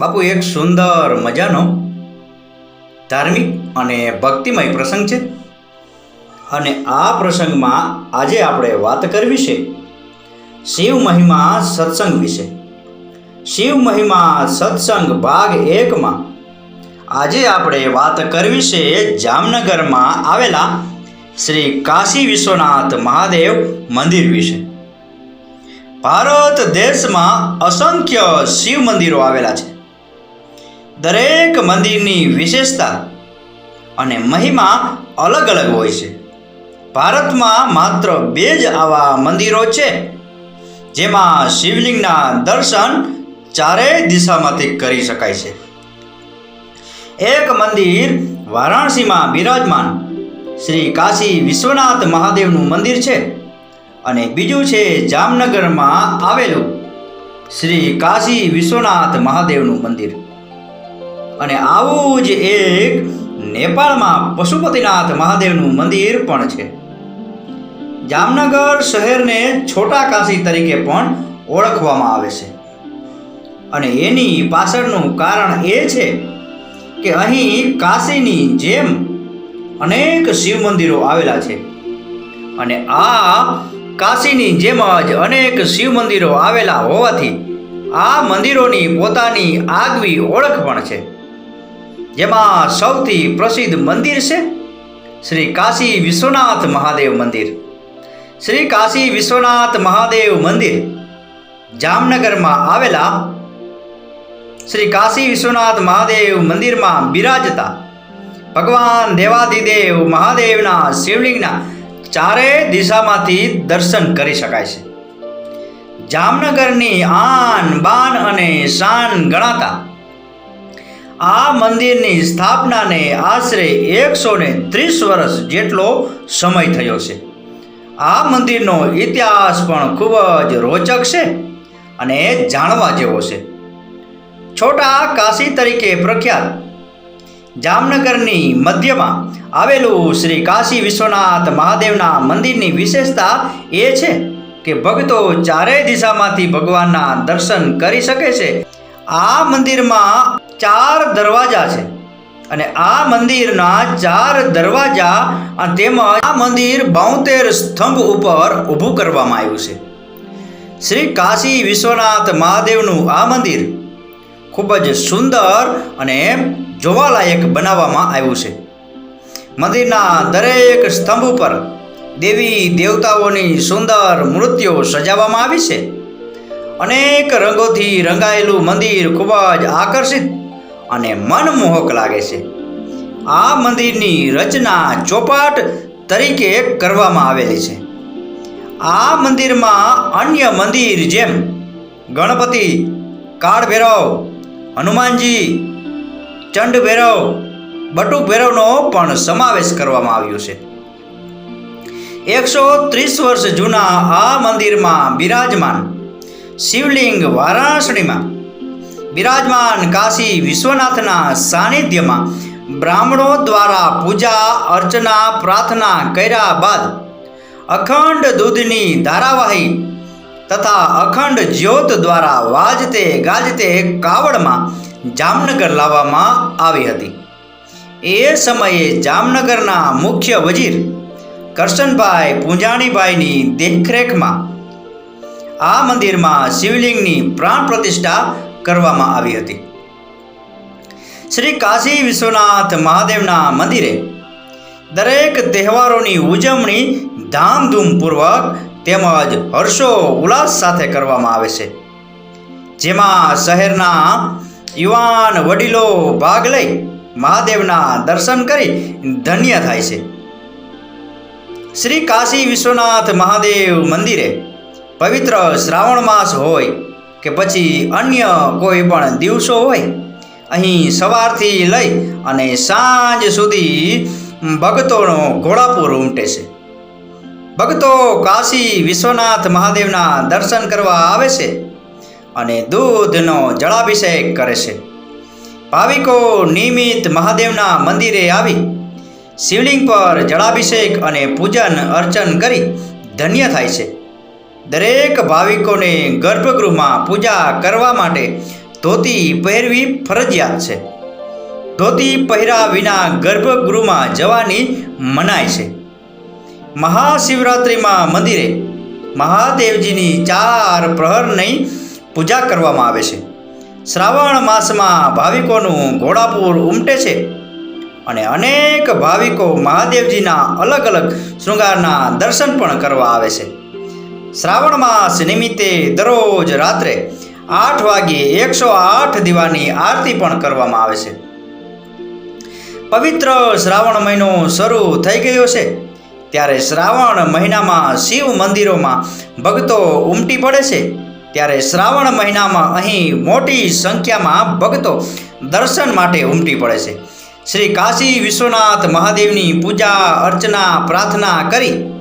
બાપુ, એક સુંદર મજાનો ધાર્મિક અને ભક્તિમય પ્રસંગ છે. અને આ પ્રસંગમાં આજે આપણે વાત કરવી છે શિવ મહિમા સત્સંગ વિશે. શિવ મહિમા સત્સંગ ભાગ એકમાં આજે આપણે વાત કરવી છે જામનગરમાં આવેલા શ્રી કાશી વિશ્વનાથ મહાદેવ મંદિર વિશે. ભારત દેશમાં અસંખ્ય શિવ મંદિરો આવેલા છે. દરેક મંદિરની વિશેષતા અને મહિમા અલગ અલગ હોય છે. ભારતમાં માત્ર બે જ આવા મંદિરો છે, જેમાં શિવલિંગના દર્શન ચારેય દિશામાંથી કરી શકાય છે. એક મંદિર વારાણસીમાં બિરાજમાન શ્રી કાશી વિશ્વનાથ મહાદેવનું મંદિર છે અને બીજું છે જામનગરમાં આવેલું શ્રી કાશી વિશ્વનાથ મહાદેવનું મંદિર. અને આવું જ એક નેપાળમાં પશુપતિનાથ મહાદેવનું મંદિર પણ છે. જામનગર શહેરને છોટા કાશી તરીકે પણ ઓળખવામાં આવે છે. અને એની પાછળનું કારણ એ છે કે અહીં કાશીની જેમ અનેક શિવ મંદિરો આવેલા છે. અને આ કાશીની જેમ જ અનેક શિવ મંદિરો આવેલા હોવાથી આ મંદિરોની પોતાની આગવી ઓળખ પણ છે. જેમાં સૌથી પ્રસિદ્ધ મંદિર છે શ્રી કાશી વિશ્વનાથ મહાદેવ મંદિર. શ્રી કાશી વિશ્વનાથ મહાદેવ મંદિર જામનગરમાં આવેલા શ્રી કાશી વિશ્વનાથ મહાદેવ મંદિરમાં બિરાજતા ભગવાન દેવાદિદેવ મહાદેવના શિવલિંગના ચારે દિશામાંથી દર્શન કરી શકાય છે. જામનગરની આન બાન અને શાન ગણાતા આ મંદિરની સ્થાપનાને આશરે એકસો ને ત્રીસ વર્ષ જેટલો સમય થયો છે. આ મંદિરનો ઇતિહાસ પણ ખૂબ જ રોચક છે અને જાણવા જેવો છે. છોટા કાશી તરીકે પ્રખ્યાત જામનગરની મધ્યમાં આવેલું શ્રી કાશી વિશ્વનાથ મહાદેવના મંદિરની વિશેષતા એ છે કે ભક્તો ચારેય દિશામાંથી ભગવાનના દર્શન કરી શકે છે. આ મંદિરમાં ચાર દરવાજા છે. અને આ મંદિરના ચાર દરવાજા અને તેમજ આ મંદિર બોતેર સ્તંભ ઉપર ઊભું કરવામાં આવ્યું છે. શ્રી કાશી વિશ્વનાથ મહાદેવનું આ મંદિર ખૂબ જ સુંદર અને જોવાલાયક બનાવવામાં આવ્યું છે. મંદિરના દરેક સ્તંભ ઉપર દેવી દેવતાઓની સુંદર મૂર્તિઓ સજાવવામાં આવી છે. અનેક રંગોથી રંગાયેલું મંદિર ખૂબ જ આકર્ષિત અને મનમોહક લાગે છે. આ મંદિરની રચના ચોપાટ તરીકે કરવામાં આવેલી છે. આ મંદિરમાં અન્ય મંદિર જેમ ગણપતિ કાળ ભૈરવ હનુમાનજી ચંડ ભૈરવ બટુક ભૈરવનો પણ સમાવેશ કરવામાં આવ્યો છે. એકસો ત્રીસ વર્ષ જૂના આ મંદિરમાં બિરાજમાન શિવલિંગ વારાણસીમાં બિરાજમાન કાશી વિશ્વનાથના સાનિધ્યમાં બ્રાહ્મણો દ્વારા પૂજા, અર્ચના, પ્રાર્થના કર્યા બાદ અખંડ દૂધની ધારાવાહી તથા અખંડ જ્યોત દ્વારા વાજતે ગાજતે કાવડમાં જામનગર લાવવામાં આવી હતી. એ સમયે જામનગરના મુખ્ય વજીર કરશનભાઈ પૂંજાણીભાઈની દેખરેખમાં આ મંદિરમાં શિવલિંગની પ્રાણ પ્રતિષ્ઠા કરવામાં આવી હતી. શ્રી કાશી વિશ્વનાથ મહાદેવના મંદિરે દરેક તહેવારોની ઉજવણી ધામધૂમપૂર્વક તેમજ હર્ષો ઉલ્લાસ સાથે કરવામાં આવે છે. જેમાં શહેરના યુવાન વડીલો ભાગ લઈ મહાદેવના દર્શન કરી ધન્ય થાય છે. શ્રી કાશી વિશ્વનાથ મહાદેવ મંદિરે પવિત્ર શ્રાવણ માસ હોય કે પછી અન્ય કોઈ પણ દિવસો હોય, અહીં સવારથી લઈ અને સાંજ સુધી ભક્તોનો ઘોડાપુર ઉમટે છે. ભક્તો કાશી વિશ્વનાથ મહાદેવના દર્શન કરવા આવે છે અને દૂધનો જળાભિષેક કરે છે. ભાવિકો નિયમિત મહાદેવના મંદિરે આવી શિવલિંગ પર જળાભિષેક અને પૂજન અર્ચન કરી ધન્ય થાય છે. દરેક ભાવિકોને ગર્ભગૃહમાં પૂજા કરવા માટે ધોતી પહેરવી ફરજિયાત છે. ધોતી પહેર્યા વિના ગર્ભગૃહમાં જવાની મનાય છે. મહાશિવરાત્રિમાં મંદિરે મહાદેવજીની ચાર પ્રહરની પૂજા કરવામાં આવે છે. શ્રાવણ માસમાં ભાવિકોનું ઘોડાપુર ઉમટે છે અને અનેક ભાવિકો મહાદેવજીના અલગ અલગ શૃંગારના દર્શન પણ કરવા આવે છે. શ્રાવણ માસ નિમિત્તે દરરોજ રાત્રે આઠ વાગ્યે એકસો આઠ દીવાની આરતી પણ કરવામાં આવે છે. પવિત્ર શ્રાવણ મહિનો શરૂ થઈ ગયો છે. ત્યારે શ્રાવણ મહિનામાં શિવ મંદિરોમાં ભક્તો ઉમટી પડે છે. ત્યારે શ્રાવણ મહિનામાં અહીં મોટી સંખ્યામાં ભક્તો દર્શન માટે ઉમટી પડે છે. શ્રી કાશી વિશ્વનાથ મહાદેવની પૂજા અર્ચના પ્રાર્થના કરી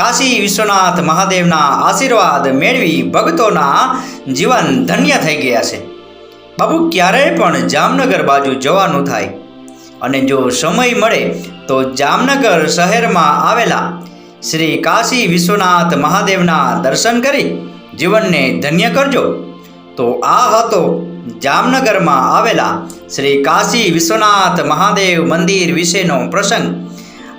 કાશી વિશ્વનાથ મહાદેવના આશીર્વાદ મેળવી ભક્તોના જીવન ધન્ય થઈ ગયા છે. બાબુ ક્યારેય પણ જામનગર બાજુ જવાનું થાય અને જો સમય મળે તો જામનગર શહેરમાં આવેલા શ્રી કાશી વિશ્વનાથ મહાદેવના દર્શન કરી જીવનને ધન્ય કરજો. તો આ હતો જામનગરમાં આવેલા શ્રી કાશી વિશ્વનાથ મહાદેવ મંદિર વિશેનો પ્રસંગ.